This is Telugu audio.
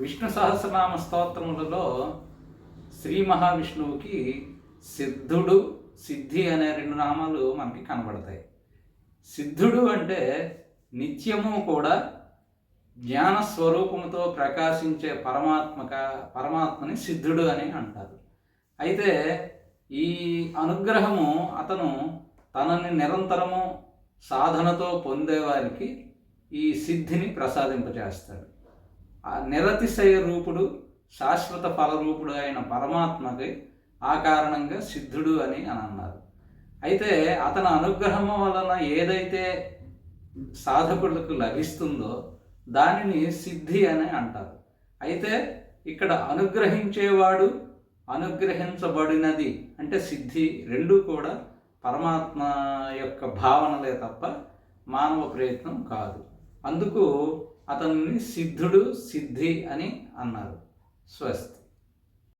విష్ణు సహస్రనామ స్తోత్రములలో శ్రీ మహావిష్ణువుకి సిద్ధుడు సిద్ధి అనే రెండు నామాలు మనకి కనబడతాయి. సిద్ధుడు అంటే నిత్యము కూడా జ్ఞాన స్వరూపముతో ప్రకాశించే పరమాత్మక పరమాత్మని సిద్ధుడు అని అంటారు. అయితే ఈ అనుగ్రహము అతను తనని నిరంతరము సాధనతో పొందేవారికి ఈ సిద్ధిని ప్రసాదింపజేస్తాడు. నిరతిశయ రూపుడు శాశ్వత ఫలరూపుడు అయిన పరమాత్మకి ఆ కారణంగా సిద్ధుడు అని అని అన్నారు. అయితే అతని అనుగ్రహం వలన ఏదైతే సాధకులకు లభిస్తుందో దానిని సిద్ధి అని అంటారు. అయితే ఇక్కడ అనుగ్రహించేవాడు అనుగ్రహించబడినది అంటే సిద్ధి రెండూ కూడా పరమాత్మ యొక్క భావనలే తప్ప మానవ ప్రయత్నం కాదు. అందుకు అతన్ని సిద్ధుడు సిద్ధి అని అన్నారు. స్వస్తి.